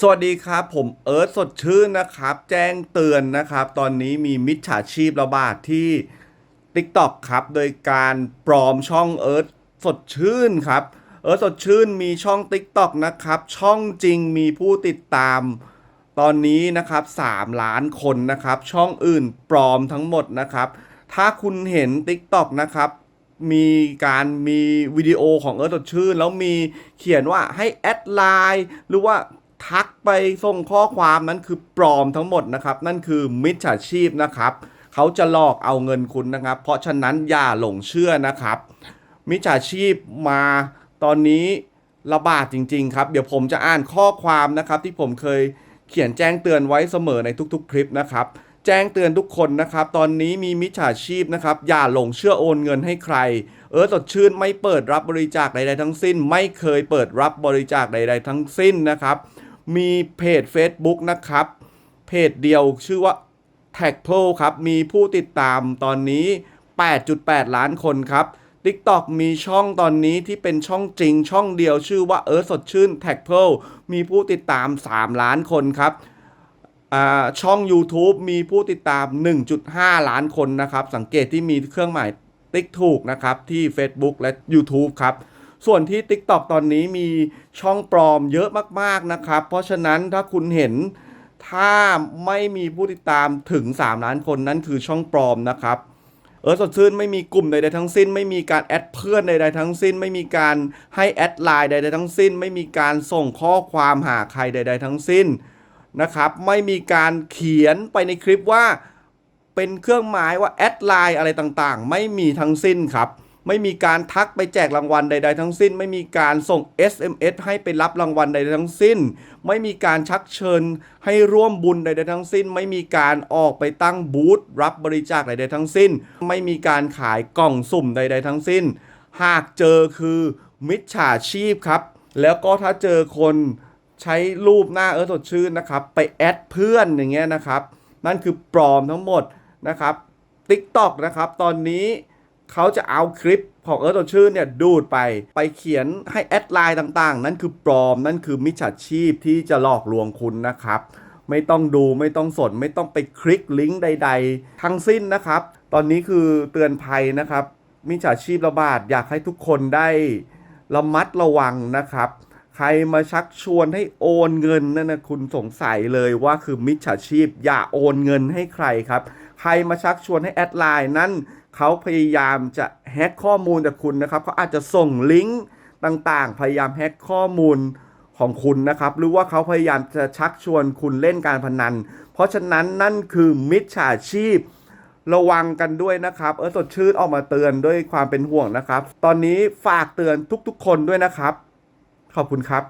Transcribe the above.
สวัสดีครับ ผมเอิร์ธสดชื่นนะครับ แจ้งเตือนนะครับ ตอนนี้มีมิจฉาชีพระบาดที่ TikTok ครับ โดยการปลอมช่องเอิร์ธสดชื่นครับ เอิร์ธสดชื่นมีช่อง TikTok นะครับ ช่องจริงมีผู้ติดตาม ตอนนี้นะครับ 3 ล้านคนนะครับ ช่องอื่นปลอมทั้งหมดนะครับ ถ้าคุณเห็น TikTok นะครับมีการมีวิดีโอของเอิร์ธสดชื่น แล้วมีเขียนว่าให้แอดไลน์หรือว่า ทักไปส่งข้อความนั้นคือปลอมทั้งหมดนะครับ นั่นคือมิจฉาชีพนะครับ เขาจะหลอกเอาเงินคุณนะครับ เพราะฉะนั้นอย่าหลงเชื่อนะครับ มิจฉาชีพมาตอนนี้ระบาดจริง ๆ ครับ เดี๋ยวผมจะอ่านข้อความนะครับ ที่ผมเคยเขียนแจ้งเตือนไว้เสมอในทุกๆ คลิปนะครับ แจ้งเตือนทุกคนนะครับ ตอนนี้มีมิจฉาชีพนะครับ อย่าหลงเชื่อโอนเงินให้ใคร เออสดชื่นไม่เปิดรับบริจาคใดๆทั้งสิ้น ไม่เคยเปิดรับบริจาคใด ๆ ทั้งสิ้นนะครับ มีเพจ Facebook นะครับ เพจเดียวชื่อว่า t a g p o ครับ มีผู้ติดตามตอนนี้ 8.8 ล้านคนครับ TikTok มีช่องตอนนี้ที่เป็นช่องจริงช่องเดียวชื่อว่าเออสดชื่น t a g p o มีผู้ติดตาม 3 ล้านคนครับช่อง YouTube มีผู้ติดตาม 1.5 ล้านคนนะครับ สังเกตที่มีเครื่องหมายติ๊กถูกนะครับ ที่ Facebook และ YouTube ครับ ส่วนที่ TikTok ตอนนี้มีช่องปลอมเยอะมากๆนะครับ เพราะฉะนั้นถ้าคุณเห็นถ้าไม่มีผู้ติดตามถึง 3 ล้านคนนั่นคือช่องปลอมนะครับเออสดชื่นไม่มีกลุ่มใดๆทั้งสิ้น ไม่มีการแอดเพื่อนใดๆทั้งสิ้น ไม่มีการให้แอดไลน์ใดๆทั้งสิ้น ไม่มีการส่งข้อความหาใครใด ๆ ทั้งสิ้นนะครับ ไม่มีการเขียนไปในคลิปว่าเป็นเครื่องหมายว่าแอดไลน์อะไรต่างๆ ไม่มีทั้งสิ้นครับ ไม่มีการทักไปแจกรางวัลใด ๆ ทั้งสิ้น ไม่มีการส่ง SMS ให้ไปรับรางวัลใด ๆ ทั้งสิ้น ไม่มีการชักเชิญให้ร่วมบุญใด ๆ ทั้งสิ้น ไม่มีการออกไปตั้งบูธรับบริจาคใด ๆ ทั้งสิ้น ไม่มีการขายกล่องสุ่มใด ๆ ทั้งสิ้น หากเจอคือมิจฉาชีพครับ แล้วก็ถ้าเจอคนใช้รูปหน้าเออสดชื่นนะครับ ไปแอดเพื่อนอย่างเงี้ยนะครับ นั่นคือปลอมทั้งหมดนะครับ TikTok นะครับ ตอนนี้ เขาจะเอาคลิปของเอิร์ธชื่นเนี่ยดูดไปไปเขียนให้แอดไลน์ต่างๆ นั่นคือปลอมนั่นคือมิจฉาชีพที่จะหลอกลวงคุณนะครับ ไม่ต้องดูไม่ต้องสน ไม่ต้องไปคลิกลิงก์ใด ๆ ทั้งสิ้นนะครับ ตอนนี้คือเตือนภัยนะครับ มิจฉาชีพระบาดอยากให้ทุกคนได้ระมัดระวังนะครับ ใครมาชักชวนให้โอนเงินนั่นนะคุณสงสัยเลยว่าคือมิจฉาชีพ อย่าโอนเงินให้ใครครับ ใครมาชักชวนให้แอดไลน์นั่น เขาพยายามจะแฮ็กข้อมูลจากคุณนะครับเขาอาจจะส่งลิงก์ต่างๆ พยายามแฮ็กข้อมูลของคุณนะครับ หรือว่าเขาพยายามจะชักชวนคุณเล่นการพนัน เพราะฉะนั้นนั่นคือมิจฉาชีพ ระวังกันด้วยนะครับ เออสดชื่นออกมาเตือนด้วยความเป็นห่วงนะครับ ตอนนี้ฝากเตือนทุกๆ คนด้วยนะครับ ขอบคุณครับ